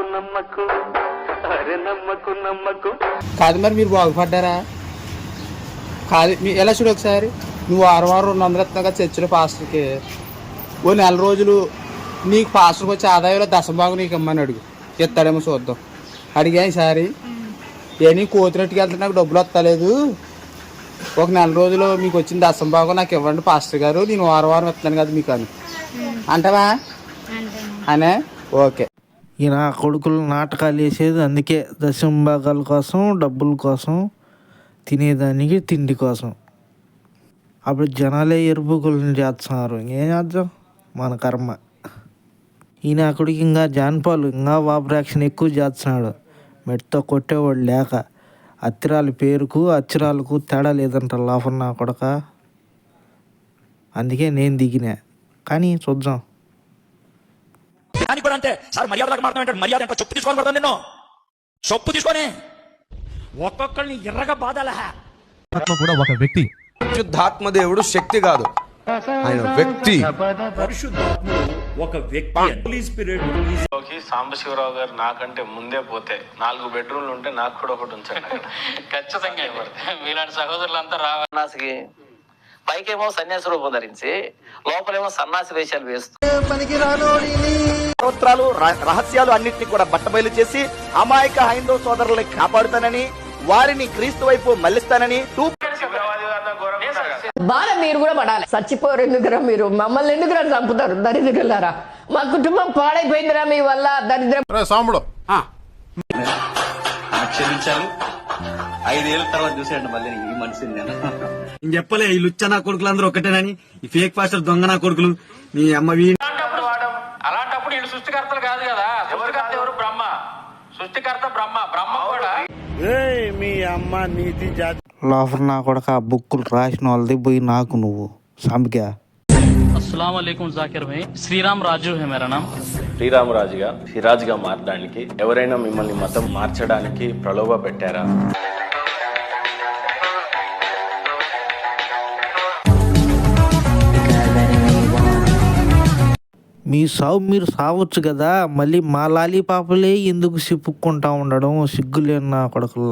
నమ్మకు నమ్మకు. అరే నమ్మకు నమ్మకు. కాదు మరి మీరు బాగుపడ్డారా? కాదు మీ ఎలా చూడు ఒకసారి? నువ్వు వారం వారం రెండు వందలు ఇస్తున్నావు కదా చర్చిలో పాస్టర్కి. ఓ నెల రోజులు నీకు పాస్టర్కి వచ్చే ఆదాయంలో దశభాగం నీకు ఇమ్మని అడుగు. ఇస్తాడేమో చూద్దాం. అడిగా ఈసారి ఏ నీ కోతినట్టుకు వెళ్తే నాకు డబ్బులు వస్తలేదు. ఒక నెల రోజులు మీకు వచ్చిన దశభాగం నాకు ఇవ్వండి పాస్టర్ గారు. నేను వారం వారం ఇస్తాను కదా మీకు అని. అంటావా? అనే? ఓకే. ఈయన కొడుకులు నాటకాలు వేసేది అందుకే దశంభాగాల కోసం డబ్బుల కోసం తినేదానికి తిండి కోసం. అప్పుడు జనాలే ఎరుపుకులను చేస్తున్నారు. ఇంకేం చేద్దాం? మన కర్మ. ఈయన అక్కడికి ఇంకా జాన్పాలు ఇంకా వాపరాక్షన్ ఎక్కువ చేస్తున్నాడు. మెట్తో కొట్టేవాడు లేక. అత్తిరాల పేరుకు అచ్చిరాలకు తేడా లేదంట లోపల నా కొడక. అందుకే నేను దిగినా. కానీ చూద్దాం. అని కూడా అంతే. సార్ మర్యాద మాట్లాడతాడు మర్యాద ఎంత చొప్పు తీసుకోవాలి పడతాను నిన్ను. చొప్పు తీసుకొని. ఒక్కొక్కరిని ఎర్రగా బాధాలా ఆత్మ కూడా ఒక వ్యక్తి. పరిశుద్ధాత్మ దేవుడు శక్తి కాదు. ఆయన వ్యక్తి. ఒక వ్యక్తి సాంబశివరావు గారు నాకంటే ముందే పోతే నాలుగు బెడ్రూమ్లు ఉంటే నాకు కూడా ఒకటి ఉంచండి. ఖచ్చితంగా మీలాంటి సహోదరులంతా రావాలి. పైకేమో సన్యాసి రూపం ధరించి లోపలేమో సన్నాసి వేషాలు వేస్తూ. రహస్యాలు అన్నింటినీ కూడా బట్టబయలు చేసి అమాయక హైందవ సోదరుల్ని కాపాడుతానని వారిని క్రీస్తు వైపు మళ్ళిస్తానని. బాధ మీరు కూడా పడాలి. చచ్చిపోరు ఎందుకురా మీరు? మమ్మల్ని ఎందుకురా చంపుతారు? దరిద్రులారా. మా కుటుంబం పాడైపోయిందిరా మీ వల్ల దరిద్రం. సాంబడు. ఐదేళ్ళ తర్వాత చూసాడు మళ్ళీ ఈ మనిషిని నేను. చెప్పలే ఈ లుచ్చ నా కొడుకులు అందరూ ఒకటేనని. ఈ ఫేక్ పాస్టర్ దొంగ నా కొడుకులు. నీ అమ్మ అలాంటప్పుడు వాడు. అలాంటప్పుడు వీళ్ళు సృష్టికర్తలు కాదు కదా. సృష్టికర్త ఎవరు? బ్రహ్మ. సృష్టికర్త బ్రహ్మ. బ్రహ్మ కూడా. మీ అమ్మ నీతి జాతి. లోఫర్ నా కొడుక ఆ బుక్కులు రాసిన వాళ్ళది పోయి నాకు నువ్వు. సంఖ్య అస్సలం జాకిర్ భాయ్ శ్రీరామ్ రాజు హే మేరా నామ్. శ్రీరామరాజుగా సిరాజ్గా మారడానికి ఎవరైనా మిమ్మల్ని మతం మార్చడానికి ప్రలోభ పెట్టారా? మీ సావు మీరు సావచ్చు కదా మళ్ళీ మా లాలీపాపలే ఎందుకు సిప్పుకుంటా ఉండడం సిగ్గులేని నా కొడకల్లా.